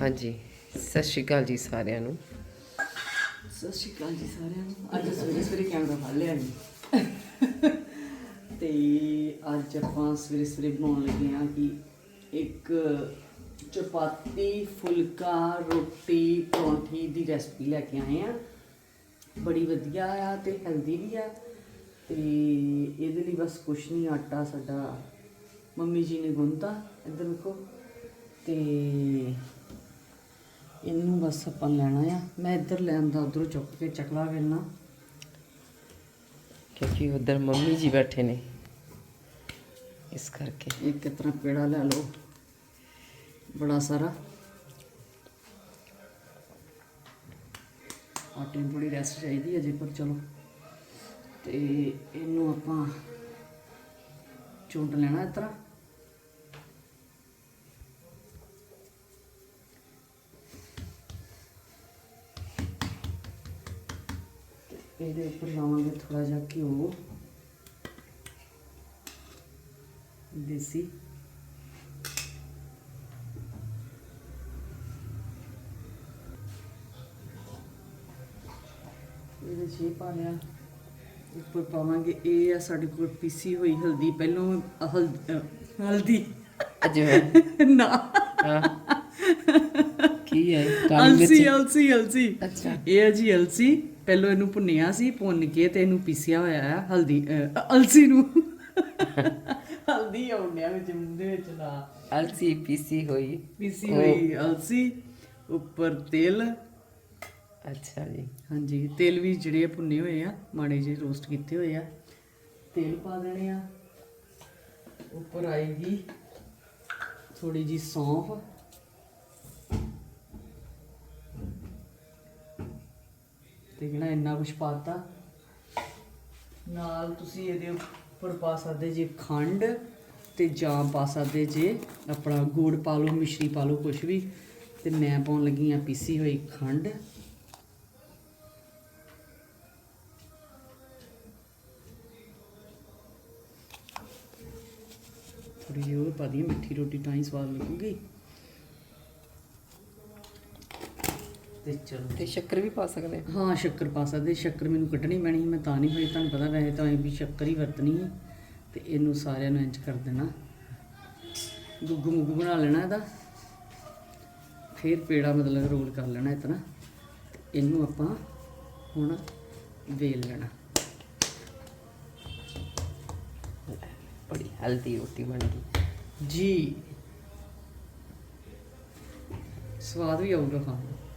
ਹਾਂਜੀ, ਸਤਿ ਸ਼੍ਰੀ ਅਕਾਲ ਜੀ ਸਾਰਿਆਂ ਨੂੰ। ਸਤਿ ਸ਼੍ਰੀ ਅਕਾਲ ਜੀ ਸਾਰਿਆਂ ਨੂੰ। ਅੱਜ ਸਵੇਰੇ ਸਵੇਰੇ ਕੈਮਰਾ ਫੜ ਲਿਆ ਜੀ। ਤੇ ਅੱਜ ਆਪਾਂ ਸਵੇਰੇ ਸਵੇਰੇ ਬਣਾਉਣ ਲੱਗੇ ਆ ਕਿ ਇੱਕ ਚਪਾਤੀ, ਫੁਲਕਾ, ਰੋਟੀ, ਪਰੌਂਠੀ ਦੀ ਰੈਸਪੀ ਲੈ ਕੇ ਆਏ ਆ ਬੜੀ ਵਧੀਆ ਆ ਤੇ ਹੈਲਦੀ ਵੀ ਆ। ਤੇ ਇਹਦੇ ਲਈ ਬਸ ਕੁਛ ਨਹੀਂ, ਆਟਾ ਸਾਡਾ ਮੰਮੀ ਜੀ ਨੇ ਗੁੰਨਤਾ। ਇੱਧਰ ਵੇਖੋ। ਤੇ ਇਹਨੂੰ ਬਸ ਆਪਾਂ ਲੈਣਾ ਆ। ਮੈਂ ਇੱਧਰ ਲੈਂਦਾ ਉਧਰੋਂ ਚੁੱਕ ਕੇ ਚਕਲਾ ਵੇਲਣਾ। ਕਿਉਂਕਿ ਉਧਰ ਮੰਮੀ ਜੀ ਬੈਠੇ ਨੇ। ਇਸ ਕਰਕੇ। ਇੱਕ ਤਰ੍ਹਾਂ ਪੇੜਾ ਲੈ ਲਓ। ਬੜਾ ਸਾਰਾ। ਆਟੇ ਨੂੰ ਥੋੜੀ ਰੈਸਟ ਚਾਹੀਦੀ ਹੈ ਜੇ ਪਰ ਚਲੋ। ਤੇ ਇਹਨੂੰ ਆਪਾਂ ਚੁੰਡ ਲੈਣਾ ਇਸ ਤਰ੍ਹਾਂ ਤੇ ਇਹਦੇ ਉੱਪਰ ਲਾਵਾਂਗੇ ਥੋੜਾ ਜਿਹਾ ਘਿਓ। ਦੇਸੀ। ਇਹਦੇ 'ਚ ਇਹ ਪਾ ਲਿਆ। ਉੱਪਰ ਪਾਵਾਂਗੇ ਇਹ ਆ ਸਾਡੇ ਕੋਲ ਪੀਸੀ ਹੋਈ ਹਲਦੀ। ਪਹਿਲੋਂ ਹਲਦੀ। ਅਜਵਾਇਣ ਨਾ। ਕੀ ਹੈ? ਕਾਲੀ ਅਲਸੀ ਅਲਸੀ ਅਲਸੀ। ਅੱਛਾ। ਇਹ ਹੈ ਜੀ ਅਲਸੀ। ਪਹਿਲੋਂ ਇਹਨੂੰ ਭੁੰਨਿਆ ਸੀ ਭੁੰਨ ਕੇ ਤੇ ਇਹਨੂੰ ਪੀਸਿਆ ਹੋਇਆ ਹੈ ਹਲਦੀ ਅਲਸੀ ਨੂੰ। ਹਲਦੀ ਆਉਂਦਿਆ ਵਿੱਚ ਦੇ ਵਿੱਚ ਨਾ ਅਲਸੀ ਪੀਸੀ ਹੋਈ। ਪੀਸੀ ਹੋਈ ਅਲਸੀ ਉੱਪਰ ਤੇਲ। ਅੱਛਾ ਜੀ। ਹਾਂਜੀ ਤੇਲ ਵੀ ਜਿਹੜੇ ਆ ਭੁੰਨੇ ਹੋਏ ਆ ਮਾੜੇ ਜਿਹੇ ਰੋਸਟ ਕੀਤੇ ਹੋਏ ਆ। ਤੇਲ ਪਾ ਦੇਣੇ ਆ। ਉੱਪਰ ਆਏਗੀ ਥੋੜੀ ਜੀ ਸੌਂਫ। ਤੇ ਜਿਹੜਾ ਇੰਨਾ ਕੁਝ ਪਾਤਾ ਨਾਲ ਤੁਸੀਂ ਇਹਦੇ ਉੱਪਰ ਪਾ ਸਕਦੇ ਜੇ ਖੰਡ ਤੇ ਜਾਂ ਪਾ ਸਕਦੇ ਜੇ ਆਪਣਾ ਗੁੜ ਪਾ ਲਓ, ਮਿਸ਼ਰੀ ਪਾ ਲਓ ਕੁਝ ਵੀ। ਤੇ ਮੈਂ ਪਾਉਣ ਲੱਗੀ ਆ ਪੀਸੀ ਹੋਈ ਖੰਡ। ਥੋੜੀ ਜਿਹੀ ਉਹ ਪਾ ਦਈਏ, ਮਿੱਠੀ ਰੋਟੀ ਤਾਂ ਹੀ ਸਵਾਦ ਲੱਗੂਗੀ। ਤੇ ਚਲੋ। ਤੇ ਸ਼ੱਕਰ ਵੀ ਪਾ ਸਕਦੇ। ਹਾਂ। ਹਾਂ ਸ਼ੱਕਰ ਪਾ ਸਕਦੇ। ਸ਼ੱਕਰ ਮੈਨੂੰ ਕੱਢਣੀ ਪੈਣੀ ਸੀ ਮੈਂ ਤਾਂ ਨਹੀਂ ਹੋਈ ਤੁਹਾਨੂੰ ਪਤਾ ਵੈਸੇ ਤਾਂ ਇਹ ਵੀ ਸ਼ੱਕਰ ਹੀ ਵਰਤਣੀ ਹੈ ਤੇ ਇਹਨੂੰ ਸਾਰਿਆਂ ਨੂੰ ਇੰਚ ਕਰ ਦੇਣਾ। ਗੁੱਗੂ ਮੁੱਗੂ ਬਣਾ ਲੈਣਾ ਇਹਦਾ। ਫਿਰ ਪੇੜਾ ਮਤਲਬ ਰੋਲ ਕਰ ਲੈਣਾ ਇਤਨਾ। ਇਹਨੂੰ ਆਪਾਂ ਹੁਣ ਵੇਲ ਲੈਣਾ। ਬੜੀ ਹੈਲਦੀ ਰੋਟੀ ਬਣ ਗਈ। ਜੀ। ਸਵਾਦ ਵੀ ਆਊਗਾ ਖਾਣ ਨੂੰ।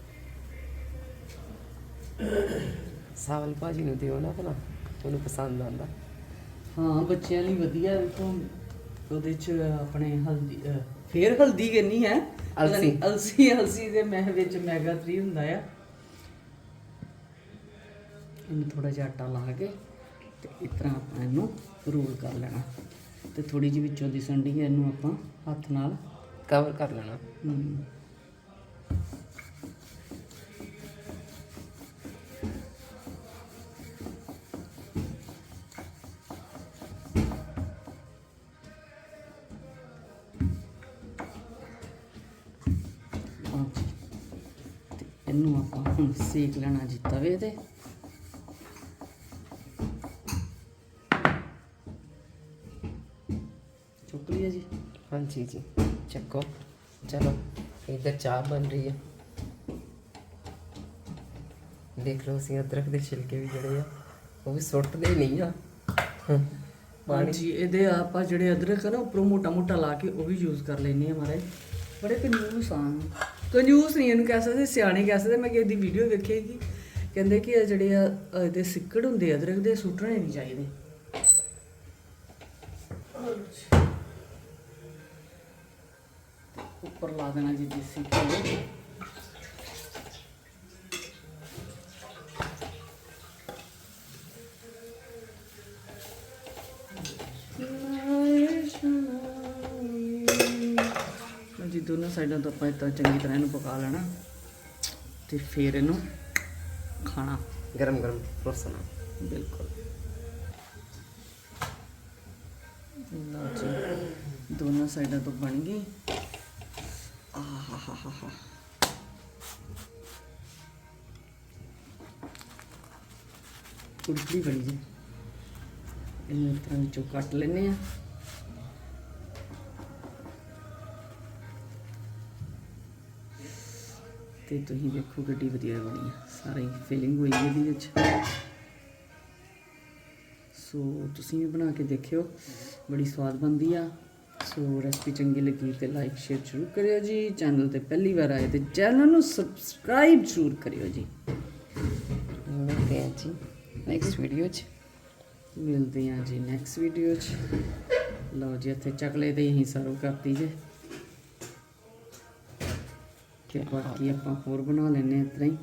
ਸਾਵਲ ਭਾਜੀ ਨੂੰ ਦਿਓ ਨਾ ਭਲਾ ਉਹਨੂੰ ਪਸੰਦ ਆਂਦਾ ਹਾਂ ਬੱਚਿਆਂ ਲਈ ਵਧੀਆ ਦੇਖੋ ਉਹਦੇ ਚ ਆਪਣੇ ਹਲਦੀ ਅਹ, ਫੇਰ ਹਲਦੀ ਕਿੰਨੀ ਹੈ। ਪਤਾ ਅਲਸੀ। ਅਲਸੀ ਅਲਸੀ ਦੇ ਮੈਂ ਵਿੱਚ ਮੈਗਾ 3 ਹੁੰਦਾ ਆ। ਇਹਨੂੰ ਥੋੜਾ ਜਿਹਾ ਆਟਾ ਲਾ ਕੇ ਤੇ ਇਸ ਤਰ੍ਹਾਂ ਆਪਾਂ ਇਹਨੂੰ ਰੋਲ ਕਰ ਲੈਣਾ। ਤੇ ਥੋੜੀ ਜਿਹੀ ਵਿੱਚੋਂ ਦੀ ਇਹਨੂੰ ਆਪਾਂ ਹੱਥ ਨਾਲ ਕਵਰ ਕਰ ਲੈਣਾ। ਹਮ, ਇਹਨੂੰ ਆਪਾਂ ਹੁਣ ਸੇਕ ਲੈਣਾ ਜੀ ਤਵੇ ਤੇ। ਚੁੱਕ ਲਿਆ ਜੀ? ਹਾਂਜੀ ਜੀ ਚੱਕੋ। ਚਲੋ ਇੱਧਰ ਚਾਹ ਬਣ ਰਹੀ ਹੈ। ਦੇਖ ਲਓ ਅਸੀਂ ਅਦਰਕ ਦੇ ਛਿਲਕੇ ਵੀ ਜਿਹੜੇ ਆ ਉਹ ਵੀ ਸੁੱਟਦੇ ਨਹੀਂ ਆ। ਪਾਣੀ ਹਾਂਜੀ ਇਹਦੇ ਆਪਾਂ ਜਿਹੜੇ ਅਦਰਕ ਆ ਨਾ ਉੱਪਰੋਂ ਮੋਟਾ ਮੋਟਾ ਲਾ ਕੇ ਉਹ ਵੀ ਯੂਜ਼ ਕਰ ਲੈਨੇ ਆ ਮਾਰੇ ਬੜੇ ਕੰਜੂਸ ਆ। ਕੰਜੂਸ ਨਹੀਂ, ਇਹਨੂੰ ਕਹਿ ਸਕਦੇ, ਸਿਆਣੇ ਕਹਿ ਸਕਦੇ, ਮੈਂ ਕਿਸੇ ਦੀ ਵੀਡੀਓ ਵੇਖੇਗੀ ਕਹਿੰਦੇ ਕਿ ਇਹ ਜਿਹੜੇ ਆ ਇਹਦੇ ਸਿੱਕੜ ਹੁੰਦੇ ਅਦਰਕ ਦੇ, ਸੁੱਟਣੇ ਨਹੀਂ ਚਾਹੀਦੇ। ਉੱਪਰ ਲਾ ਦੇਣਾ ਜੀ ਦੇਸੀ ਘਿਓ। ਵੀ ਦੋਨੋਂ ਸਾਈਡਾਂ ਤੋਂ ਆਪਾਂ ਇਤਾਂ ਚੰਗੀ ਤਰ੍ਹਾਂ ਇਹਨੂੰ ਪਕਾ ਲੈਣਾ ਤੇ ਫੇਰ ਇਹਨੂੰ ਖਾਣਾ। ਗਰਮ ਗਰਮ ਪਰੋਸਣਾ ਬਿਲਕੁਲ। ਲਓ ਦੋਨੋਂ ਸਾਈਡਾਂ ਤੋਂ ਬਣ ਗਈ। ਆਹਾਹਾਹਾ ਕੁੜਕਲੀ ਬਣੀ ਜੀ। ਇਹਨੂੰ ਇਸ ਤਰ੍ਹਾਂ ਵਿੱਚੋਂ ਕੱਟ ਲੈਨੇ ਆ ਤੇ ਤੁਸੀਂ ਦੇਖੋ ਗੱਡੀ ਵਧੀਆ ਬਣੀ ਆ। ਸਾਰੀ ਫਿਲਿੰਗ ਹੋਈ ਹੈ ਇਹਦੇ ਵਿੱਚ। ਸੋ ਤੁਸੀਂ ਵੀ ਬਣਾ ਕੇ ਦੇਖਿਓ। ਬੜੀ ਸਵਾਦ ਬਣਦੀ ਆ। ਸੋ ਰੈਸਪੀ ਚੰਗੀ ਲੱਗੀ ਤੇ ਲਾਈਕ ਸ਼ੇਅਰ ਜ਼ਰੂਰ ਕਰਿਓ ਜੀ। ਚੈਨਲ ਤੇ ਪਹਿਲੀ ਵਾਰ ਆਏ ਤੇ ਚੈਨਲ ਨੂੰ ਸਬਸਕ੍ਰਾਈਬ ਜ਼ਰੂਰ ਕਰਿਓ ਜੀ। ਮਿਲਦੇ ਹਾਂ ਜੀ ਨੈਕਸਟ ਵੀਡੀਓ 'ਚ। ਮਿਲਦੇ ਹਾਂ ਜੀ ਨੈਕਸਟ ਵੀਡੀਓ 'ਚ। ਲਓ ਜੀ ਇੱਥੇ ਚਕਲੇ ਤੇ ਹੀ ਸਰਵ ਕਰਤੀ ਜੇ। ਤੇ ਬਾਕੀ ਆਪਾਂ ਹੋਰ ਬਣਾ ਲੈਨੇ ਇਸ ਤਰ੍ਹਾਂ ਹੀ।